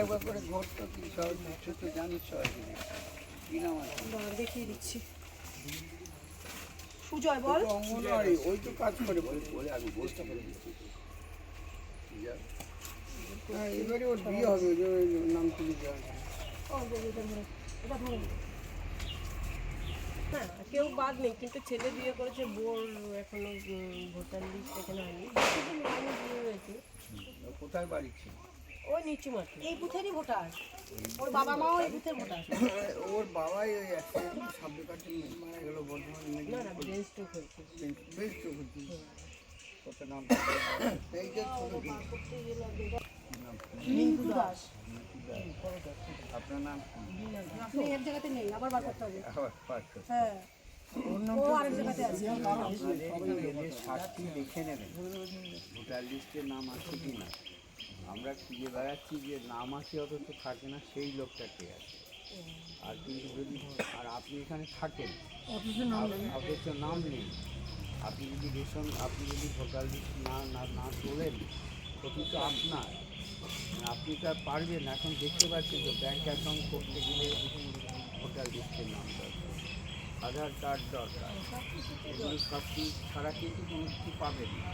একবার করে ঘরটা কি সহজ তুই তো জানিস সহজ কি নাম আছে? দাঁড়া, দেখিয়ে দিচ্ছি। সুজয় বল। অঙ্গনওয়াড়ি ওই তো কাজ করে বলে বলে আমি বসতে করে দিচ্ছি হ্যাঁ এবারে ওর বিয়ে হবে যে নাম। হ্যাঁ কেউ বাদ নেই কিন্তু ছেলে বিয়ে করেছে বোর এখনও ভোটার লিস্ট এখানে হয়নি। কোথায় বাড়ি ছিল? ওই নিচু মাঠে এই বুথেরই ভোটার। ওর বাবা মাও এই বুথের ভোটার। ওর বাবাই ওই অ্যাক্সিডেন্ট সামনে কাটে মারা গেল বর্ধমান না না ব্রেন স্ট্রোক হয়েছে। কত নাম এই যে মিন্টু দাস। আপনার নাম আপনি এক জায়গাতে নেই আবার বার করতে হবে। আবার পাঠ করুন। হ্যাঁ। ও আরেক জায়গাতে আছে। দেখে নেবেন। ভোটার লিস্টে নাম আছে কি না? আমরা খুঁজে বেড়াচ্ছি যে নাম আছে অথচ থাকে না সেই লোকটা কে আছে? আর কিন্তু যদি আর আপনি এখানে থাকেন অথচ নাম নেই। আপনি যদি রেশন আপনি যদি ভোটার লিস্ট না না না তোলেন ক্ষতি তো আপনার। আপনি তো আর পারবেন এখন দেখতে পাচ্ছেন তো ব্যাঙ্ক অ্যাকাউন্ট করতে গেলে ভোটার লিস্টের নাম দরকার। আধার কার্ড দরকার। এগুলো সব কিছু ছাড়া কিন্তু কোনো কিছু পাবেন না।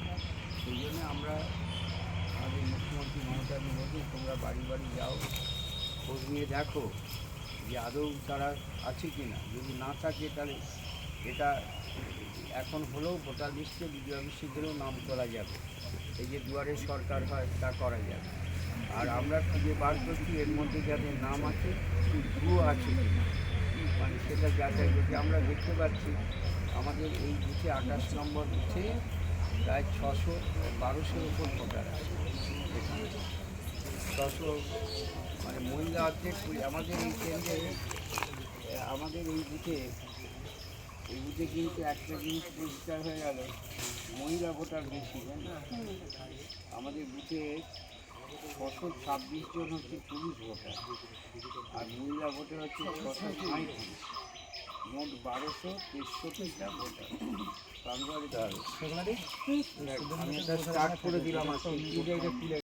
সেই জন্য আমরা আমাদের মুখ্যমন্ত্রী মমতা বলছি তোমরা বাড়ি বাড়ি যাও, খোঁজ নিয়ে দেখো যে আদৌ তারা আছে কি না যদি না থাকে তাহলে এটা এখন হলেও ভোটার লিস্টে বিজয় গেলেও নাম তোলা যাবে। এই যে দুয়ারে সরকার হয়, তা করা যাবে। আর আমরা খুঁজে বার করছি এর মধ্যে যাদের নাম আছে ভুয়ো আছে মানে সেটা যাচাই করছি। আমরা দেখতে পাচ্ছি আমাদের এই বুথে আঠাশ নম্বর বুথে প্রায় ছশো বারোশোর উপর ভোটার আছে। ছশো মানে মহিলা কুড়ি, আমাদের এই কেন্দ্রে, আমাদের এই বুথে এই বুথে কিন্তু একটা জিনিস পরিষ্কার হয়ে গেল, মহিলা ভোটার বেশি, তাই না? আমাদের বুথে ছশো ছাব্বিশ জন হচ্ছে পুরুষ ভোটার, আর মহিলা ভোটার হচ্ছে ছশো সাঁত্রিশ মোট বারোশো তেষট্টিটা ভোটার। আমি এটা স্টার্ট করে দিলাম আর